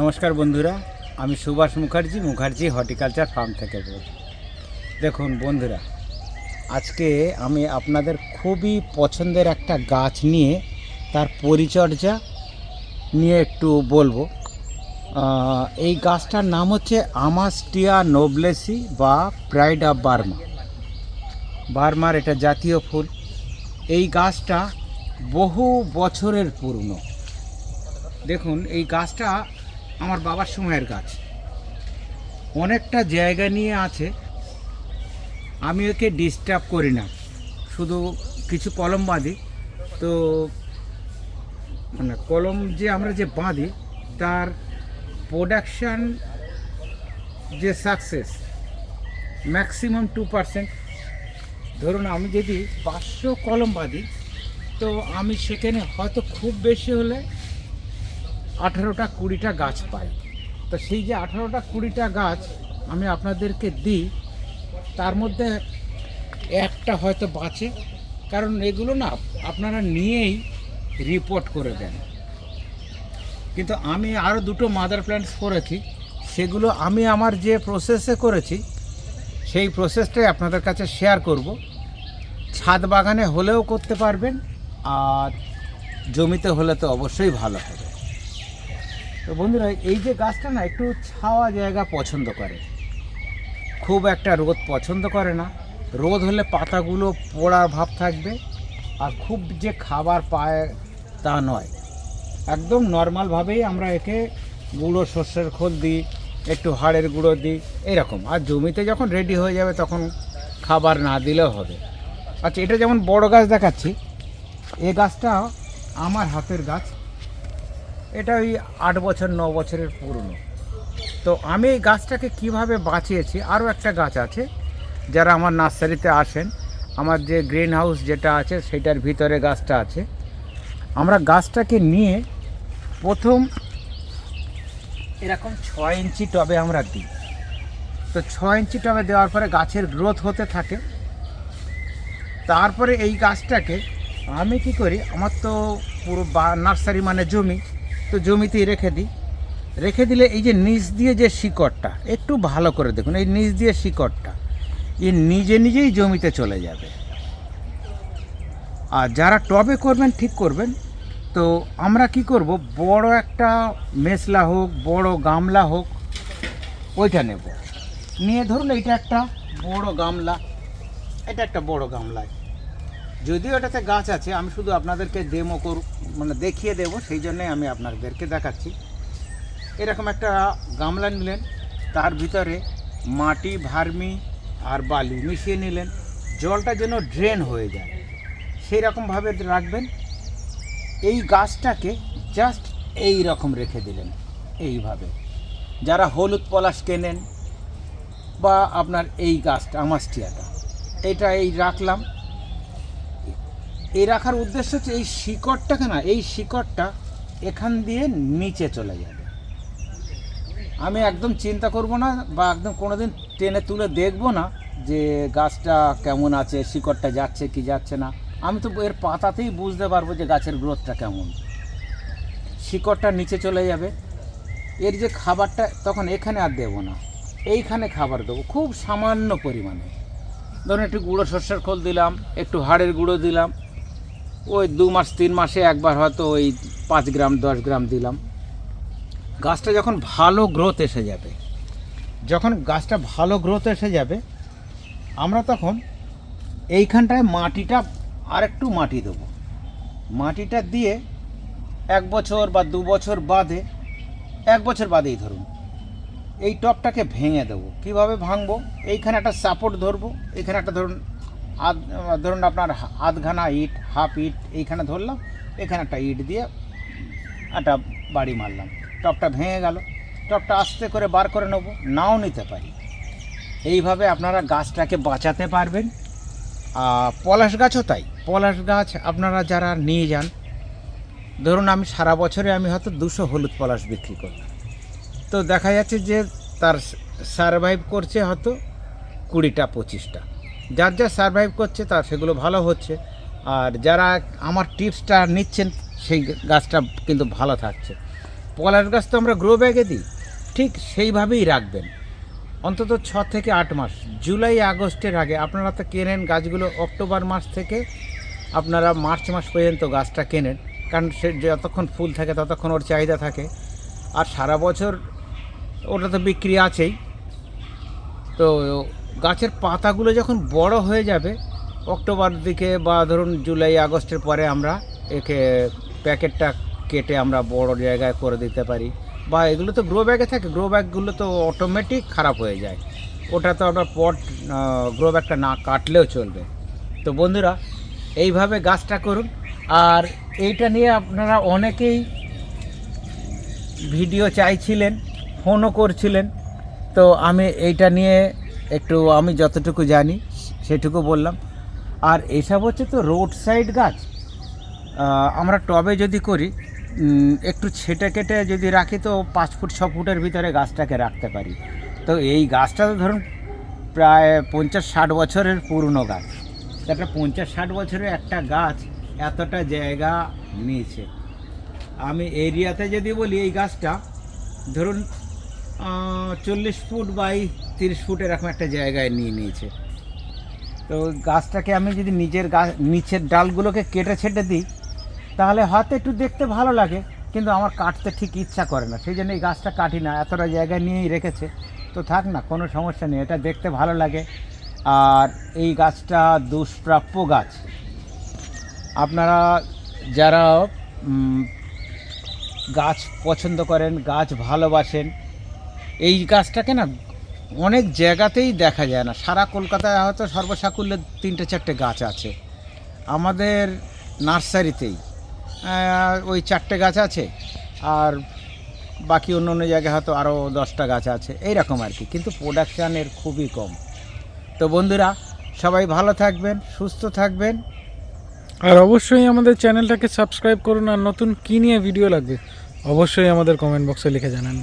নমস্কার বন্ধুরা, আমি সুভাষ মুখার্জি মুখার্জি হর্টিকালচার ফার্ম থেকে বলছি। দেখুন বন্ধুরা, আজকে আমি আপনাদের খুবই পছন্দের একটা গাছ নিয়ে তার পরিচর্যা নিয়ে একটু বলব। এই গাছটার নাম হচ্ছে আমাস্টিয়া নোবলেসি বা প্রাইড অফ বার্মা বার্মার এটা জাতীয় ফুল। এই গাছটা বহু বছরের পুরনো। দেখুন, এই গাছটা আমার বাবার সময়ের গাছ। অনেকটা জায়গা নিয়ে আছে, আমি ওকে ডিস্টার্ব করি না। শুধু কিছু কলম বাঁধি। তো মানে কলম যে আমরা যে বাঁধি, তার প্রোডাকশান যে সাকসেস ম্যাক্সিমাম টু পারসেন্ট ধরুন, আমি যদি পাঁচশো কলম বাঁধি, তো আমি সেখানে হয়তো খুব বেশি হলে আঠারোটা কুড়িটা গাছ পাই। তো সেই যে আঠারোটা কুড়িটা গাছ আমি আপনাদেরকে দিই, তার মধ্যে একটা হয়তো বাঁচে। কারণ এগুলো না আপনারা নিয়েই রিপোর্ট করে দেন। কিন্তু আমি আরও দুটো মাদার প্ল্যান্টস করেছি, সেগুলো আমি আমার যে প্রসেসে করেছি, সেই প্রসেসটাই আপনাদের কাছে শেয়ার করব। ছাদ বাগানে হলেও করতে পারবেন, আর জমিতে হলে তো অবশ্যই ভালো হবে। তো বন্ধুরা, এই যে গাছটা না একটু ছাওয়া জায়গা পছন্দ করে। খুব একটা রোদ পছন্দ করে না। রোদ হলে পাতাগুলো পোড়ার ভাব থাকবে আর খুব যে খাবার পায় তা নয়। একদম নর্মালভাবেই আমরা একে গুঁড়ো শস্যের খোল দিই, একটু হাড়ের গুঁড়ো দিই, এরকম। আর জমিতে যখন রেডি হয়ে যাবে তখন খাবার না দিলেও হবে। আচ্ছা এটা যেমন বড় গাছ দেখাচ্ছি, এ গাছটা আমার হাতের গাছ। এটা ওই আট বছর, ন বছরের পুরনো। তো আমি এই গাছটাকে কীভাবে বাঁচিয়েছি, আরও একটা গাছ আছে, যারা আমার নার্সারিতে আসেন, আমার যে গ্রিন হাউস যেটা আছে, সেটার ভিতরে গাছটা আছে। আমরা গাছটাকে নিয়ে প্রথম এরকম ছয় ইঞ্চি টবে আমরা দিই। তো ছয় ইঞ্চি টবে দেওয়ার পরে গাছের গ্রোথ হতে থাকে। তারপরে এই গাছটাকে আমি কি করি, আমার তো পুরো নার্সারি মানে জমি তো জমিতেই রেখে দিই। রেখে দিলে এই যে নিচ দিয়ে যে শিকড়টা, একটু ভালো করে দেখুন, এই নিচ দিয়ে শিকড়টা, এ নিজে নিজেই জমিতে চলে যাবে। আর যারা টবে করবেন, ঠিক করবেন। তো আমরা কি করব, বড় একটা মেসলা হোক, বড় গামলা হোক, ওইটা নেব। নিয়ে ধরুন এটা একটা বড় গামলা, এটা একটা বড় গামলায়। যদিও এটাতে গাছ আছে, আমি শুধু আপনাদেরকে ডেমো কর মানে দেখিয়ে দেবো, সেই জন্যই আমি আপনাদেরকে দেখাচ্ছি। এরকম একটা গামলা নিলেন, তার ভিতরে মাটি, ভার্মি আর বালি মিশিয়ে নিলেন, জলটা যেন ড্রেন হয়ে যায়। সেই রকমভাবে রাখবেন। এই গাছটাকে জাস্ট এই রকম রেখে দিলেন, এইভাবে। যারা হলুদ পলাশ কেনেন বা আপনার এই গাছটা আমাস্টিয়াটা, এটা এই রাখলাম। এই রাখার উদ্দেশ্য হচ্ছে এই শিকড়টাকে না, এই শিকড়টা এখান দিয়ে নিচে চলে যাবে। আমি একদম চিন্তা করব না বা একদম কোনোদিন টেনে তুলে দেখব না যে গাছটা কেমন আছে, শিকড়টা যাচ্ছে কি যাচ্ছে না। আমি তো এর পাতাতেই বুঝতে পারব যে গাছের গ্রোথটা কেমন। শিকড়টা নিচে চলে যাবে। এর যে খাবারটা, তখন এখানে আর দেবো না। এইখানে খাবার দেবো, খুব সামান্য পরিমাণে। ধরুন একটু গুঁড়ো শস্যের খোল দিলাম, একটু হাড়ের গুঁড়ো দিলাম ওই দু মাস, তিন মাসে একবার হয়তো ওই পাঁচ গ্রাম, দশ গ্রাম দিলাম। গাছটা যখন ভালো গ্রোথ এসে যাবে, যখন গাছটা ভালো গ্রোথ এসে যাবে, আমরা তখন এইখানটায় মাটিটা আরেকটু মাটি দেবো। মাটিটা দিয়ে এক বছর বা দু বছর বাদে, এক বছর বাদেই ধরুন, এই টপটাকে ভেঙে দেবো। কীভাবে ভাঙবো? এইখানে একটা সাপোর্ট ধরবো, এইখানে একটা ধরুন আধ ধরুন আপনার আধখানা ইট, হাফ ইট এইখানে ধরলাম, এখানে একটা ইট দিয়ে একটা বাড়ি মারলাম। টপটা ভেঙে গেল। টপটা আস্তে করে বার করে নেব, নাও নিতে পারি। এইভাবে আপনারা গাছটাকে বাঁচাতে পারবেন। আর পলাশ গাছও তাই। পলাশ গাছ আপনারা যারা নিয়ে যান, ধরুন আমি সারা বছরে আমি হয়তো দুশো হলুদ পলাশ বিক্রি করলাম। তো দেখা যাচ্ছে যে তার সারভাইভ করছে হয়তো কুড়িটা, পঁচিশটা। যার যা সারভাইভ করছে তার সেগুলো ভালো হচ্ছে। আর যারা আমার টিপসটা নিচ্ছেন, সেই গাছটা কিন্তু ভালো থাকছে। পলাশ গাছ তো আমরা গ্রো ব্যাগে দিই। ঠিক সেইভাবেই রাখবেন। অন্তত ছ থেকে আট মাস। জুলাই, আগস্টের আগে আপনারা তো কেনেন গাছগুলো, অক্টোবর মাস থেকে আপনারা মার্চ মাস পর্যন্ত গাছটা কেনেন। কারণ সে যতক্ষণ ফুল থাকে, ততক্ষণ ওর চাহিদা থাকে। আর সারা বছর ওটা তো বিক্রি আছেই। তো গাছের পাতাগুলো যখন বড় হয়ে যাবে, অক্টোবর দিকে বা ধরুন জুলাই, আগস্টের পরে আমরা একে প্যাকেটটা কেটে আমরা বড় জায়গায় করে দিতে পারি। বা এগুলো তো গ্রো ব্যাগে থাকে গ্রো ব্যাগগুলো তো অটোমেটিক খারাপ হয়ে যায়। ওটা তো আমরা পট গ্রো ব্যাগটা না কাটলেও চলবে। তো বন্ধুরা, এইভাবে গাছটা করুন। আর এইটা নিয়ে আপনারা অনেকেই ভিডিও চাইছিলেন, ফোনও করছিলেন। তো আমি এইটা নিয়ে একটু আমি যতটুকু জানি, সেটুকু বললাম। আর এসব হচ্ছে তো রোড সাইড গাছ আমরা টবে যদি করি একটু ছেটে কেটে যদি রাখি তো পাঁচ ফুট, ছ ফুটের ভিতরে গাছটাকে রাখতে পারি। তো এই গাছটা তো ধরুন প্রায় পঞ্চাশ ষাট বছরের পুরনো গাছ। একটা পঞ্চাশ ষাট বছরের একটা গাছ এতটা জায়গা নিয়েছে। আমি এরিয়াতে যদি বলি এই গাছটা, ধরুন চল্লিশ ফুট বাই তিরিশ ফুট এরকম একটা জায়গায় নিয়ে নিয়েছে। তো গাছটাকে আমি যদি নিজের গাছ নিচের ডালগুলোকে কেটে ছেটে দিই, তাহলে হয়তো একটু দেখতে ভালো লাগে, কিন্তু আমার কাটতে ঠিক ইচ্ছা করে না। সেই জন্য এই গাছটা কাটি না, এতটা জায়গায় নিয়েই রেখেছে। তো থাক না, কোনো সমস্যা নেই, এটা দেখতে ভালো লাগে। আর এই গাছটা দুষ্প্রাপ্য গাছ। আপনারা যারা গাছ পছন্দ করেন, গাছ ভালোবাসেন এই গাছটাকে না অনেক জায়গাতেই দেখা যায় না। সারা কলকাতায় হয়তো সর্বসাকুল্যে তিনটে চারটে গাছ আছে। আমাদের নার্সারিতেই ওই চারটে গাছ আছে। আর বাকি অন্য অন্য জায়গায় হয়তো আরও দশটা গাছ আছে। এই রকম আর কি, কিন্তু প্রোডাকশানের খুবই কম। তো বন্ধুরা, সবাই ভালো থাকবেন, সুস্থ থাকবেন। আর অবশ্যই আমাদের চ্যানেলটাকে সাবস্ক্রাইব করুন, আর নতুন কী নিয়ে ভিডিও লাগবে, অবশ্যই আমাদের কমেন্ট বক্সে লিখে জানান।